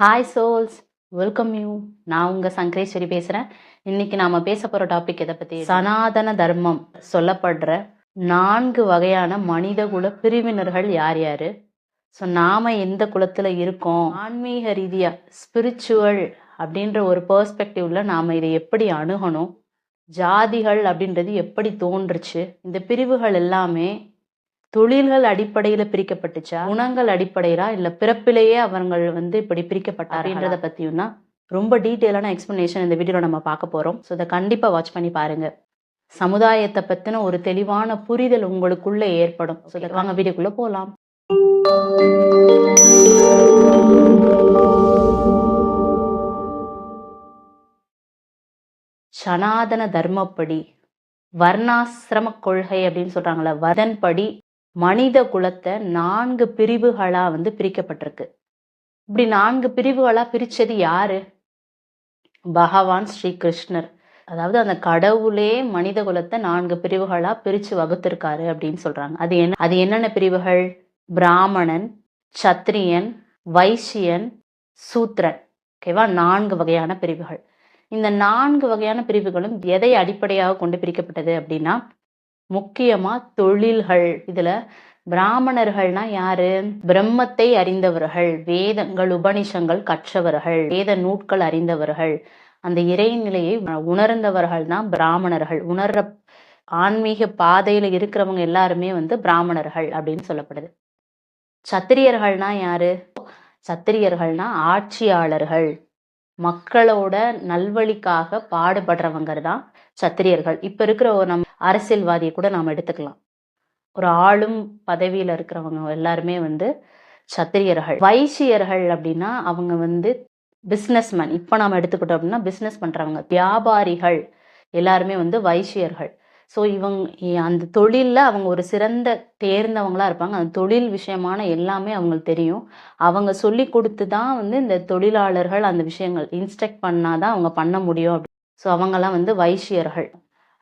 Hi souls welcome you நான் உங்கள் சங்கரேஸ்வரி பேசுகிறேன் இன்னைக்கு நாம் பேச போகிற டாபிக் எதை பற்றி சனாதன தர்மம் சொல்லப்படுற நான்கு வகையான மனிதகுல பிரிவினர்கள் யார் யார்? ஸோ நாம் எந்த குலத்தில் இருக்கோம்? ஆன்மீக ரீதியாக ஸ்பிரிச்சுவல் அப்படின்ற ஒரு பர்ஸ்பெக்டிவில் நாம் இதை எப்படி அணுகணும்? ஜாதிகள் அப்படின்றது எப்படி தோன்றுச்சு? இந்த பிரிவுகள் எல்லாமே தொழில்கள் அடிப்படையில பிரிக்கப்பட்டுச்சா? குணங்கள் அடிப்படையிலா? இல்ல பிறப்பிலேயே அவர்கள் வந்து இப்படி பிரிக்கப்பட்டார் அப்படின்றத பத்தியும் தான் ரொம்ப டீட்டெயிலான எக்ஸ்பிளனேஷன் இந்த வீடியோல நம்ம பார்க்க போறோம். ஸோ இதை கண்டிப்பா வாட்ச் பண்ணி பாருங்க. சமுதாயத்தை பத்தின ஒரு தெளிவான புரிதல் உங்களுக்குள்ள ஏற்படும். ஸோ இதை வாங்க வீடியோக்குள்ள போகலாம் சனாதன தர்மப்படி வர்ணாசிரம கொள்கை அப்படின்னு சொல்றாங்களே வதன்படி மனித குலத்தை நான்கு பிரிவுகளா வந்து பிரிக்கப்பட்டிருக்கு. இப்படி நான்கு பிரிவுகளா பிரிச்சது யாரு? பகவான் ஸ்ரீ கிருஷ்ணர் அதாவது அந்த கடவுளே மனித குலத்தை நான்கு பிரிவுகளா பிரிச்சு வகுத்திருக்காரு அப்படின்னு சொல்றாங்க. அது என்ன அது என்னென்ன பிரிவுகள்? பிராமணன் சத்திரியன் வைசியன் சூத்ரன். ஓகேவா? நான்கு வகையான பிரிவுகள். இந்த நான்கு வகையான பிரிவுகளும் எதை அடிப்படையாக கொண்டு பிரிக்கப்பட்டது அப்படின்னா முக்கியமா தொழில்கள். இதுல பிராமணர்கள்னா யாரு? பிரம்மத்தை அறிந்தவர்கள் வேதங்கள் உபனிஷங்கள் கற்றவர்கள் வேத நூட்கள் அறிந்தவர்கள். அந்த இறைநிலையை உணர்ந்தவர்கள் தான் பிராமணர்கள். உணர்ற ஆன்மீக பாதையில இருக்கிறவங்க எல்லாருமே வந்து பிராமணர்கள் அப்படின்னு சொல்லப்படுது. சத்திரியர்கள்னா யாரு? சத்திரியர்கள்னா ஆட்சியாளர்கள். மக்களோட நல்வழிக்காக பாடுபடுறவங்க தான் சத்திரியர்கள். இப்போ இருக்கிற ஒரு நம் அரசியல்வாதியை கூட நாம் எடுத்துக்கலாம். ஒரு ஆளும் பதவியில் இருக்கிறவங்க எல்லாருமே வந்து சத்திரியர்கள். வைசியர்கள் அப்படின்னா அவங்க வந்து பிஸ்னஸ்மேன் இப்போ நாம் எடுத்துக்கிட்டோம் அப்படின்னா பிஸ்னஸ் பண்ணுறவங்க வியாபாரிகள் எல்லாருமே வந்து வைசியர்கள். ஸோ இவங்க அந்த தொழிலில் அவங்க ஒரு சிறந்த தேர்ந்தவங்களா இருப்பாங்க. அந்த தொழில் விஷயமான எல்லாமே அவங்களுக்கு தெரியும். அவங்க சொல்லி கொடுத்து தான் வந்து இந்த தொழிலாளர்கள் அந்த விஷயங்கள் இன்ஸ்ட்ரக்ட் பண்ணாதான் அவங்க பண்ண முடியும் அப்படி ஸோ அவங்கெல்லாம் வந்து வைசியர்கள்.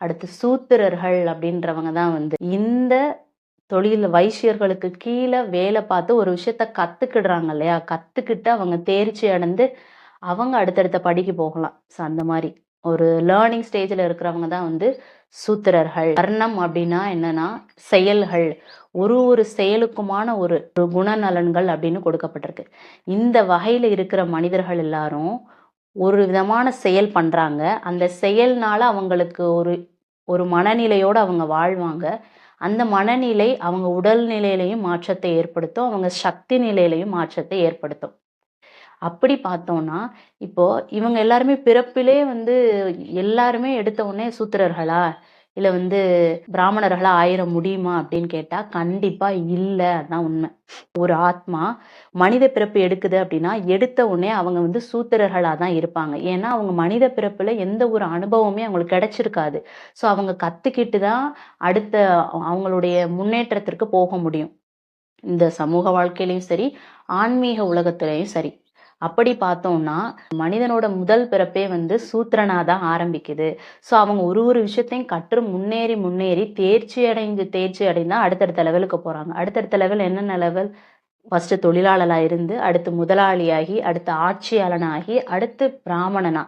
அடுத்து சூத்திரர்கள் அப்படின்றவங்க தான் வந்து. இந்த தொழில் வைசியர்களுக்கு கீழே வேலை பார்த்து ஒரு விஷயத்த கற்றுக்கிடுறாங்க இல்லையா? கற்றுக்கிட்டு அவங்க தேர்ச்சி அடைந்து அவங்க அடுத்தடுத்த படிக்கு போகலாம். ஸோ அந்த மாதிரி. ஒரு லேர்னிங் ஸ்டேஜில் இருக்கிறவங்க தான் வந்து சூத்திரர்கள். வர்ணம் அப்படின்னா என்னன்னா செயல்கள். ஒரு ஒரு செயலுக்குமான ஒரு ஒரு குணநலன்கள் அப்படின்னு கொடுக்கப்பட்டிருக்கு. இந்த வகையில் இருக்கிற மனிதர்கள் எல்லாரும் ஒரு விதமான செயல் பண்ணுறாங்க அந்த செயல்னால அவங்களுக்கு ஒரு ஒரு மனநிலையோடு அவங்க வாழ்வாங்க. அந்த மனநிலை அவங்க உடல் நிலையிலையும் மாற்றத்தை ஏற்படுத்தும். அவங்க சக்தி நிலையிலையும் மாற்றத்தை ஏற்படுத்தும். அப்படி பார்த்தோம்னா இப்போ இவங்க எல்லாருமே பிறப்பிலே வந்து எல்லாருமே எடுத்த உடனே சூத்திரர்களா? இல்லை வந்து பிராமணர்களா ஆயிர முடியுமா அப்படின்னு கேட்டா கண்டிப்பா இல்லை. அதான் உண்மை. ஒரு ஆத்மா மனித பிறப்பு எடுக்குது அப்படின்னா எடுத்த உடனே அவங்க வந்து சூத்திரர்களா தான் இருப்பாங்க. ஏன்னா அவங்க மனித பிறப்புல எந்த ஒரு அனுபவமே அவங்களுக்கு கிடைச்சிருக்காது. ஸோ அவங்க கத்துக்கிட்டு தான் அடுத்த அவங்களுடைய முன்னேற்றத்திற்கு போக முடியும். இந்த சமூக வாழ்க்கையிலையும் சரி ஆன்மீக உலகத்திலையும் சரி. அப்படி பார்த்தோம்னா மனிதனோட முதல் பிறப்பே வந்து சூத்திரனா தான் ஆரம்பிக்குது. ஸோ அவங்க ஒரு ஒரு விஷயத்தையும் கற்று முன்னேறி முன்னேறி தேர்ச்சி அடைந்து தேர்ச்சி அடைந்தால் அடுத்தடுத்த லெவலுக்கு போகிறாங்க அடுத்தடுத்த லெவல் என்னென்ன லெவல் ஃபஸ்ட்டு தொழிலாளராக இருந்து அடுத்து முதலாளியாகி அடுத்து ஆட்சியாளனாகி அடுத்து பிராமணனா.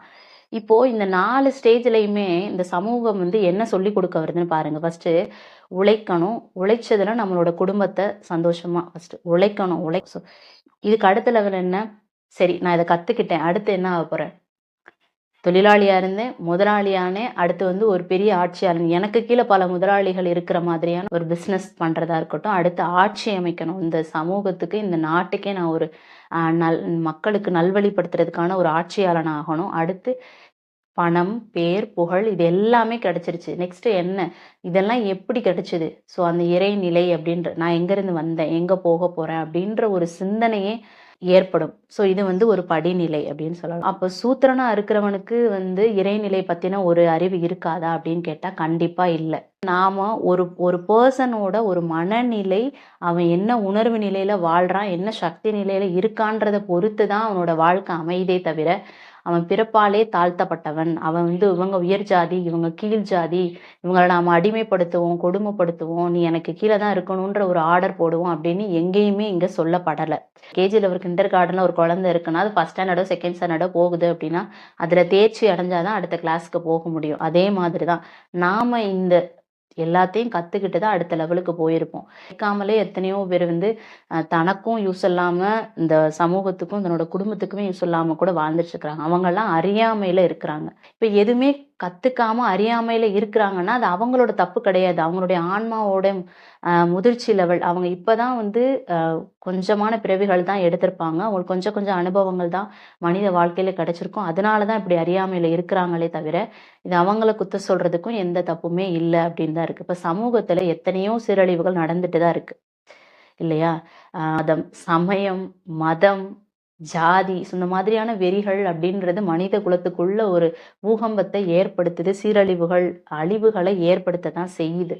இப்போது இந்த நாலு ஸ்டேஜ்லையுமே இந்த சமூகம் வந்து என்ன சொல்லி கொடுக்க வருதுன்னு பாருங்கள் ஃபஸ்ட்டு உழைக்கணும். உழைச்சதுல நம்மளோட குடும்பத்தை சந்தோஷமாக ஃபஸ்ட்டு உழைக்கணும். உழை இதுக்கு அடுத்த லெவல் என்ன? சரி நான் இதை கத்துக்கிட்டேன். அடுத்து என்ன ஆக போகிறேன் தொழிலாளியா இருந்தேன். முதலாளியானே அடுத்து வந்து ஒரு பெரிய ஆட்சியாளன் எனக்கு கீழே பல முதலாளிகள் இருக்கிற மாதிரியான ஒரு பிஸ்னஸ் பண்றதா இருக்கட்டும் அடுத்து ஆட்சி அமைக்கணும். இந்த சமூகத்துக்கு இந்த நாட்டுக்கே நான் ஒரு நல் மக்களுக்கு நல்வழிப்படுத்துறதுக்கான ஒரு ஆட்சியாளன் ஆகணும். அடுத்து பணம் பேர் புகழ் இது எல்லாமே கிடைச்சிருச்சு. நெக்ஸ்ட் என்ன? இதெல்லாம் எப்படி கிடச்சிது? ஸோ அந்த இறைநிலை அப்படின்ற நான் எங்கேருந்து வந்தேன்? எங்கே போக போறேன்? அப்படின்ற ஒரு சிந்தனையே ஏற்படும். ஸோ இது வந்து ஒரு படிநிலை அப்படின்னு சொல்லலாம். அப்போ சூத்திரனா இருக்கிறவனுக்கு வந்து இறைநிலை பற்றின ஒரு அறிவு இருக்காதா அப்படின்னு கேட்டால் கண்டிப்பாக இல்லை. நாம ஒரு ஒரு பர்சனோட ஒரு மனநிலை அவன் என்ன உணர்வு நிலையில வாழ்றான் என்ன சக்தி நிலையில இருக்கான்றதை பொறுத்து தான் அவனோட வாழ்க்கை அமைதே தவிர அவன் பிறப்பாலே தாழ்த்தப்பட்டவன். அவன் வந்து இவங்க உயர் ஜாதி இவங்க கீழ் ஜாதி இவங்களை நாம அடிமைப்படுத்துவோம் கொடுமைப்படுத்துவோம் நீ எனக்கு கீழே தான் இருக்கணுன்ற ஒரு ஆர்டர் போடுவோம் அப்படின்னு எங்கேயுமே இங்க சொல்லப்படலை. கேஜியில் ஒரு கிண்டர் கார்டனில் ஒரு குழந்தை இருக்குன்னா அது ஃபஸ்ட் ஸ்டாண்டர்டோ செகண்ட் ஸ்டாண்டர்டோ போகுது அப்படின்னா அதில் தேர்ச்சி அடைஞ்சாதான் அடுத்த கிளாஸ்க்கு போக முடியும். அதே மாதிரி தான் நாம இந்த எல்லாத்தையும் கற்றுக்கிட்டு தான் அடுத்த லெவலுக்கு போயிருப்போம். கேட்காமலே எத்தனையோ பேர் வந்து தனக்கும் யூஸ் இல்லாம இந்த சமூகத்துக்கும் தன்னோட குடும்பத்துக்குமே யூஸ் இல்லாம கூட வாழ்ந்துட்டு இருக்கிறாங்க. அவங்கெல்லாம் அறியாமையில இருக்கிறாங்க. இப்ப எதுவுமே கத்துக்காம அறியாமையில இருக்கிறாங்கன்னா அது அவங்களோட தப்பு கிடையாது. அவங்களுடைய ஆன்மாவோட முதிர்ச்சி லெவல் அவங்க இப்பதான் வந்து கொஞ்சமான பிறவிகள் தான் எடுத்திருப்பாங்க. அவங்களுக்கு கொஞ்சம் கொஞ்சம் அனுபவங்கள் தான் மனித வாழ்க்கையில கிடைச்சிருக்கும். அதனால தான் இப்படி அறியாமையில இருக்கிறாங்களே தவிர இது அவங்கள குத்த சொல்றதுக்கும் எந்த தப்புமே இல்லை அப்படின்னு தான் இருக்கு. இப்ப சமூகத்துல எத்தனையோ சீரழிவுகள் நடந்துட்டு தான் இருக்கு. இல்லையா? ஆஹ் சமயம் மதம் ஜாதி இந்த மாதிரியான வெறிகள் அப்படின்றது மனித குலத்துக்குள்ள ஒரு பூகம்பத்தை ஏற்படுத்துது சீரழிவுகள் அழிவுகளை ஏற்படுத்த தான் செய்யுது.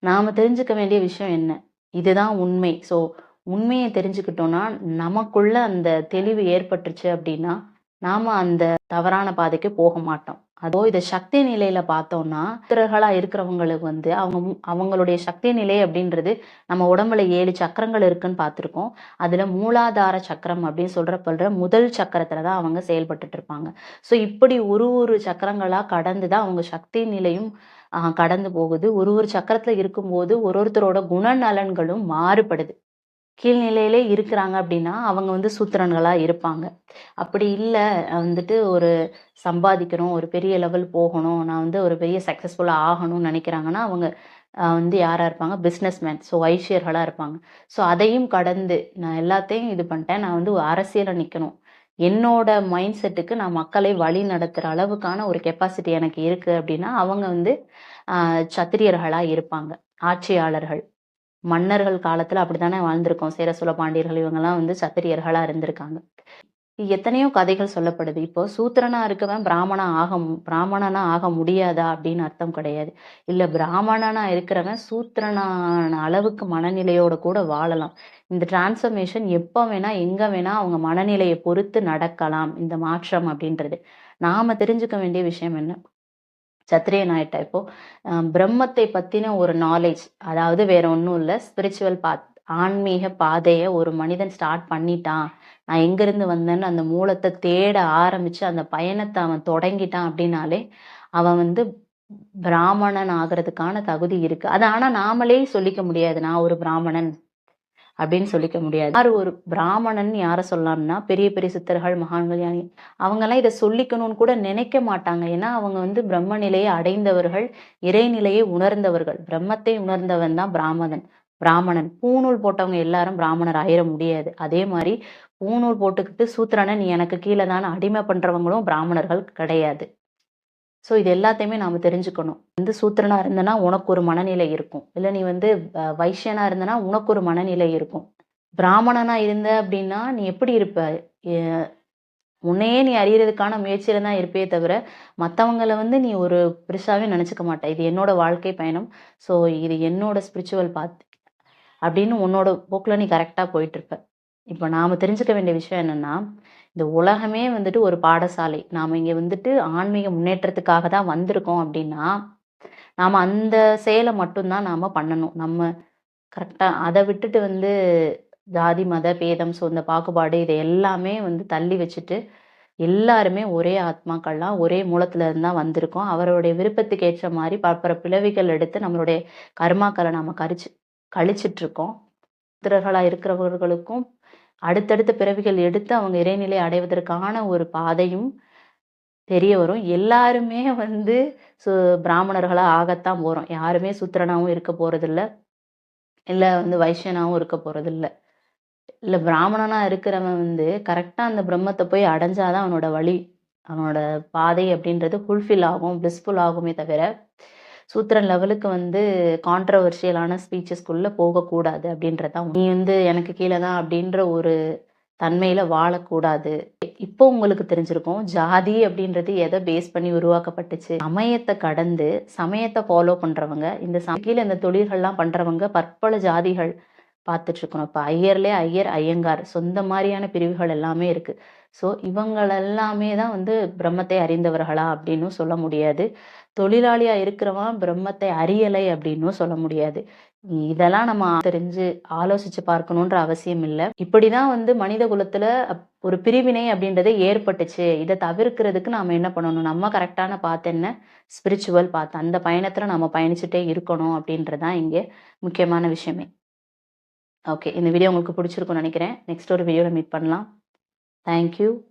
நாம தெரிஞ்சுக்க வேண்டிய விஷயம் என்ன? இதுதான் உண்மை. ஸோ உண்மையை தெரிஞ்சுக்கிட்டோம்னா நமக்குள்ள அந்த தெளிவு ஏற்பட்டுருச்சு அப்படின்னா நாம அந்த தவறான பாதைக்கு போக மாட்டோம். அதோ இதை சக்தி நிலையில பார்த்தோம்னா புத்திரர்களா இருக்கிறவங்களுக்கு வந்து அவங்க அவங்களுடைய சக்தி நிலை அப்படின்றது நம்ம உடம்புல ஏழு சக்கரங்கள் இருக்குன்னு பார்த்துருக்கோம். அதுல மூலாதார சக்கரம் அப்படின்னு சொல்றப்படுற முதல் சக்கரத்துல தான் அவங்க செயல்பட்டுட்டு இருப்பாங்க. ஸோ இப்படி ஒரு ஒரு சக்கரங்களா கடந்து தான் அவங்க சக்தி நிலையும் கடந்து போகுது. ஒரு ஒரு சக்கரத்துல இருக்கும்போது ஒரு ஒருத்தரோட குணநலன்களும் மாறுபடுது. கீழ்நிலையிலே இருக்கிறாங்க அப்படின்னா அவங்க வந்து சூத்திரன்களாக இருப்பாங்க. அப்படி இல்லை வந்துட்டு ஒரு சம்பாதிக்கணும் ஒரு பெரிய லெவல் போகணும் நான் வந்து ஒரு பெரிய சக்ஸஸ்ஃபுல்லாக ஆகணும்னு நினைக்கிறாங்கன்னா அவங்க வந்து யாராக இருப்பாங்க? பிஸ்னஸ்மேன் ஸோ ஐஷியர்களாக இருப்பாங்க. ஸோ அதையும் கடந்து நான் எல்லாத்தையும் இது பண்ணிட்டேன். நான் வந்து அரசியலை நிற்கணும் என்னோட மைண்ட் செட்டுக்கு நான் மக்களை வழி நடத்துகிற அளவுக்கான ஒரு கெப்பாசிட்டி எனக்கு இருக்குது அப்படின்னா அவங்க வந்து சத்திரியர்களாக இருப்பாங்க. ஆட்சியாளர்கள். மன்னர்கள் காலத்துல அப்படித்தானே வாழ்ந்திருக்கோம். சேர சோழ பாண்டியர்கள் இவங்கெல்லாம் வந்து சத்திரியர்களா இருந்திருக்காங்க. எத்தனையோ கதைகள் சொல்லப்படுது. இப்போ சூத்திரனா இருக்கவன் பிராமணா ஆக பிராமணனா ஆக முடியாதா அப்படின்னு அர்த்தம் கிடையாது. இல்ல பிராமணனா இருக்கிறவன் சூத்திரனான அளவுக்கு மனநிலையோட கூட வாழலாம். இந்த டிரான்ஸ்ஃபர்மேஷன் எப்போ வேணா எங்க வேணா அவங்க மனநிலையை பொறுத்து நடக்கலாம். இந்த மாற்றம் அப்படின்றது. நாம தெரிஞ்சுக்க வேண்டிய விஷயம் என்ன? சத்திரியன் ஆயிட்டா இப்போ பிரம்மத்தை பத்தின ஒரு நாலேஜ் அதாவது வேற ஒன்றும் இல்லை ஸ்பிரிச்சுவல் பாத் ஆன்மீக பாதையை ஒரு மனிதன் ஸ்டார்ட் பண்ணிட்டான். நான் எங்கிருந்து வந்தேன்னு அந்த மூலத்தை தேட ஆரம்பிச்சு அந்த பயணத்தை அவன் தொடங்கிட்டான் அப்படின்னாலே அவன் வந்து பிராமணன் ஆகிறதுக்கான தகுதி இருக்கு. அது ஆனா நாமளே சொல்லிக்க முடியாது. நான் ஒரு பிராமணன். அப்படின்னு சொல்லிக்க முடியாது. யார் ஒரு பிராமணன் யாரை சொல்லலாம்னா பெரிய பெரிய சித்தர்கள் மகான்கள் யானை அவங்கெல்லாம் இதை சொல்லிக்கணும்னு கூட நினைக்க மாட்டாங்க. ஏன்னா அவங்க வந்து பிரம்ம நிலையை அடைந்தவர்கள் இறைநிலையை உணர்ந்தவர்கள். பிரம்மத்தை உணர்ந்தவன் தான் பிராமணன் பிராமணன். பூணூல் போட்டவங்க எல்லாரும் பிராமணர் ஆயிர முடியாது. அதே மாதிரி பூணூல் போட்டுக்கிட்டு சூத்திரனை நீ எனக்கு கீழே தானே அடிமை பண்றவங்களும் பிராமணர்கள் கிடையாது. ஸோ இது எல்லாத்தையுமே நாம் தெரிஞ்சுக்கணும். வந்து சூத்திரனா இருந்தனா உனக்கு ஒரு மனநிலை இருக்கும். இல்லை நீ வந்து வைஷ்யனாக இருந்தனா உனக்கு ஒரு மனநிலை இருக்கும். பிராமணனாக இருந்த அப்படின்னா நீ எப்படி இருப்ப? உன்னையே நீ அறியறதுக்கான முயற்சியில தான் இருப்பே தவிர மற்றவங்களை வந்து நீ ஒரு பெருசாகவே நினச்சிக்க மாட்ட. இது என்னோட வாழ்க்கை பயணம். ஸோ இது என்னோட ஸ்பிரிச்சுவல் பாத் அப்படின்னு உன்னோட போக்கில் நீ கரெக்டாக போயிட்டு இப்போ நாம் தெரிஞ்சுக்க வேண்டிய விஷயம் என்னன்னா இந்த உலகமே வந்துட்டு ஒரு பாடசாலை. நாம் இங்கே வந்துட்டு ஆன்மீக முன்னேற்றத்துக்காக தான் வந்திருக்கோம் அப்படின்னா நாம் அந்த செயலை மட்டும்தான் நாம் பண்ணணும். நம்ம கரெக்டாக அதை விட்டுட்டு வந்து ஜாதி மத பேதம் ஸோ இந்த பாகுபாடு இதை எல்லாமே வந்து தள்ளி வச்சுட்டு எல்லாருமே ஒரே ஆத்மாக்கள்லாம் ஒரே மூலத்துல இருந்து தான் வந்திருக்கோம். அவருடைய விருப்பத்துக்கு ஏற்ற மாதிரி பற்பல பிளவிகள் எடுத்து நம்மளுடைய கர்மாக்களை நாம கரிச்சு கழிச்சிட்டு இருக்கோம். புத்திரர்களா இருக்கிறவர்களுக்கும் அடுத்தடுத்த பிறவிகள் எடுத்து அவங்க இறைநிலை அடைவதற்கான ஒரு பாதையும் தெரிய வரும். எல்லாருமே வந்து சு பிராமணர்களாக ஆகத்தான் போகிறோம் யாருமே சூத்திரனாகவும் இருக்க போகிறதில்ல இல்லை வந்து வைஷ்யனாகவும் இருக்க போகிறதில்ல இல்லை பிராமணனாக இருக்கிறவன் வந்து கரெக்டாக அந்த பிரம்மத்தை போய் அடைஞ்சாதான் அவனோட வழி அவனோட பாதை அப்படின்றது ஃபுல்ஃபில் ஆகும் பிளிஸ்ஃபுல் ஆகுமே தவிர சூத்திரன் லெவலுக்கு வந்து கான்ட்ரவர்ஷியலான ஸ்பீச்சஸ்குள்ளே போகக்கூடாது அப்படின்றதான் நீ வந்து எனக்கு கீழே தான் அப்படின்ற ஒரு தன்மையில வாழக்கூடாது. இப்போ உங்களுக்கு தெரிஞ்சிருக்கும் ஜாதி அப்படின்றது எதை பேஸ் பண்ணி உருவாக்கப்பட்டுச்சு? சமயத்தை கடந்து சமயத்தை ஃபாலோ பண்றவங்க இந்த சம- கீழே இந்த தொழில்கள்லாம் பண்றவங்க பற்பல ஜாதிகள் பார்த்துட்ருக்கணும் இப்போ ஐயர்லே ஐயர் ஐயங்கார் சொந்த மாதிரியான பிரிவுகள் எல்லாமே இருக்குது ஸோ இவங்களெல்லாமே தான் வந்து பிரம்மத்தை அறிந்தவர்களா அப்படின்னும் சொல்ல முடியாது. தொழிலாளியாக இருக்கிறவன் பிரம்மத்தை அறியலை அப்படின்னும் சொல்ல முடியாது. இதெல்லாம் நம்ம தெரிஞ்சு ஆலோசிச்சு பார்க்கணுன்ற அவசியம் இல்லை. இப்படி தான் வந்து மனித குலத்தில் ஒரு பிரிவினை அப்படின்றதே ஏற்பட்டுச்சு. இதை தவிர்க்கிறதுக்கு நாம் என்ன பண்ணணும்? நம்ம கரெக்டான பாத்து என்ன? ஸ்பிரிச்சுவல் பாத்து அந்த பயணத்தில் நம்ம பயணிச்சுட்டே இருக்கணும் அப்படின்றதான் இங்கே முக்கியமான விஷயமே. ஓகே இந்த வீடியோ உங்களுக்கு பிடிச்சிருக்கும்னு நினைக்கிறேன். நெக்ஸ்ட் ஒரு வீடியோவில் மீட் பண்ணலாம். Thank you.